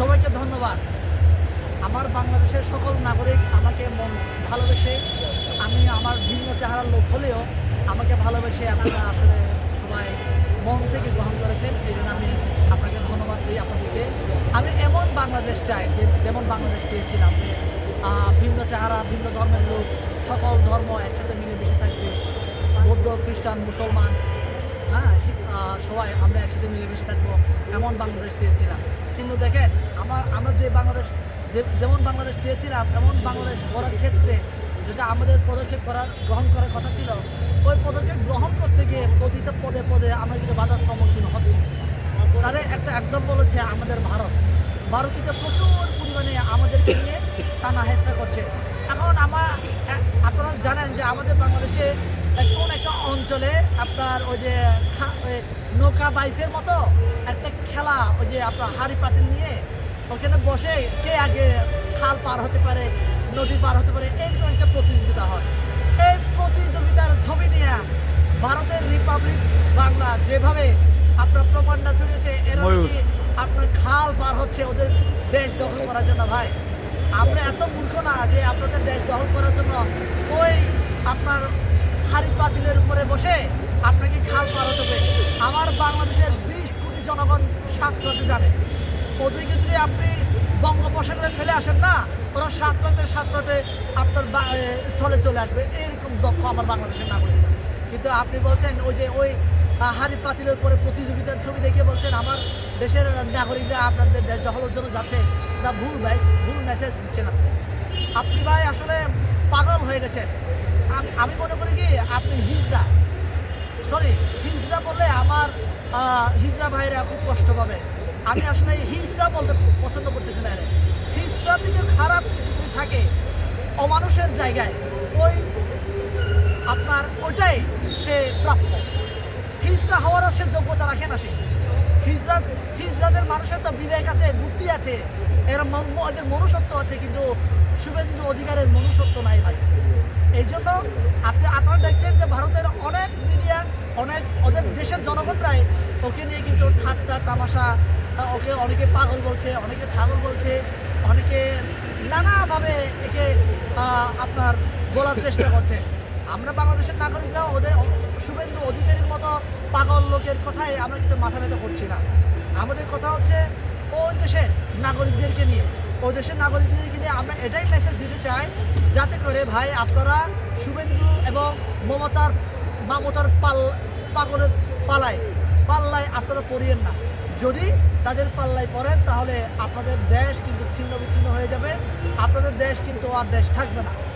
সবাইকে ধন্যবাদ। আমার বাংলাদেশের সকল নাগরিক আমাকে মন ভালোবেসে, আমি আমার ভিন্ন চেহারার লোক হলেও আমাকে ভালোবেসে আপনারা আসলে সবাই মন থেকে গ্রহণ করেছেন। এই জন্য আমি আপনাকে ধন্যবাদ দিই আপনাদেরকে। আমি এমন বাংলাদেশ চাই যে, যেমন বাংলাদেশ চেয়েছিলাম যে ভিন্ন চেহারা, ভিন্ন ধর্মের লোক, সকল ধর্ম একসাথে মিলেমিশে থাকবে। বৌদ্ধ, খ্রিস্টান, মুসলমান হ্যাঁ সবাই আমরা একসাথে মিলেমিশে থাকব। এমন বাংলাদেশ চেয়েছিলাম। কিন্তু দেখেন, আমার, আমরা যে বাংলাদেশ যেমন বাংলাদেশ চেয়েছিলাম, এমন বাংলাদেশ করার ক্ষেত্রে যেটা আমাদের পদক্ষেপ করার, গ্রহণ করার কথা ছিল, ওই পদক্ষেপ গ্রহণ করতে গিয়ে প্রতিটা পদে পদে আমরা কিন্তু বাধার সম্মুখীন হচ্ছি। তাদের একটা এক্সাম্পল হচ্ছে আমাদের ভারত। ভারতীতে প্রচুর পরিমাণে আমাদেরকে নিয়ে টানা হেসরা করছে। এখন আমার আপনারা জানেন যে আমাদের বাংলাদেশে কোন একটা অঞ্চলে আপনার ওই যে নৌকা বাইসের মতো একটা খেলা যে আপনার হাড়ি পাতিল নিয়ে ওখানে বসে কে আগে খাল পার হতে পারে নদী পার হতে পারে এরকম একটা প্রতিযোগিতা হয়। এই প্রতিযোগিতার ছবি নিয়ে ভারতের রিপাবলিক বাংলা যেভাবে আপনার প্রপান্ডা ছড়িয়েছে এরা ময়ূর। আপনার খাল পার হচ্ছে ওদের দেশ দখল করার জন্য ভাই? আমরা এত মূর্খ না যে আপনাদের দেশ দখল করার জন্য ওই আপনার হাড়ি পাতিলের উপরে বসে আপনাকে খাল পার হতে হবে। আমার বাংলাদেশের জনগণ সাতরাতে জানে। ওদেরকে যদি আপনি বঙ্গোপসাগরে ফেলে আসেন না, ওরা সাতরাতে সাতরাতে আপনার স্থলে চলে আসবে। এইরকম দক্ষ আমার বাংলাদেশের নাগরিক। কিন্তু আপনি বলছেন, ওই যে ওই হাড়ি পাতিলের উপরে প্রতিযোগিতার ছবি দেখে বলছেন, আমার দেশের নাগরিকরা আপনাদের দখলের জন্য যাচ্ছে। না, ভুল ভাই, ভুল মেসেজ দিচ্ছেন আপনি। আপনি ভাই আসলে পাগল হয়ে গেছেন। আমি মনে করি কি, আপনি হিজড়া। সরি হিজড়া বললে আমার হিজড়া ভাইরা খুব কষ্ট পাবে। আমি আসলে হিজড়া বলতে পছন্দ করতেছি না রে। হিজড়া থেকে খারাপ কিছু যদি থাকে, অমানুষের জায়গায়, ওই আপনার ওটাই সে প্রাপ্য। হিজড়া হওয়ারও সে যোগ্যতা রাখে না সে। হিজড়া হিজরাদের মানুষের তো বিবেক আছে, বুদ্ধি আছে, এরা এদের মনুষ্যত্ব আছে, কিন্তু শুভেন্দু অধিকারের মনুষ্যত্ব নাই ভাই। অনেক ওদের দেশের জনগণ প্রায় ওকে নিয়ে কিন্তু ঠাট্টা, তামাশা ওকে অনেকে পাগল বলছে, অনেকে ছাগল বলছে, অনেকে নানাভাবে একে আপনার বলার চেষ্টা করছে। আমরা বাংলাদেশের নাগরিকরা ওদের শুভেন্দু অধিকারীর মতো পাগল লোকের কথায় আমরা কিন্তু মাথা ব্যথা করছি না। আমাদের কথা হচ্ছে ওই দেশের নাগরিকদেরকে নিয়ে। ওই দেশের নাগরিকদেরকে নিয়ে আমরা এটাই মেসেজ দিতে চাই, যাতে করে ভাই আপনারা শুভেন্দু এবং মমতার মমতার পাল পাগলের পালায়। পাল্লায় আপনারা পড়িয়েন না। যদি তাদের পাল্লায় পড়েন, তাহলে আপনাদের দেশ কিন্তু ছিন্ন বিচ্ছিন্ন হয়ে যাবে। আপনাদের দেশ কিন্তু আর দেশ থাকবে না।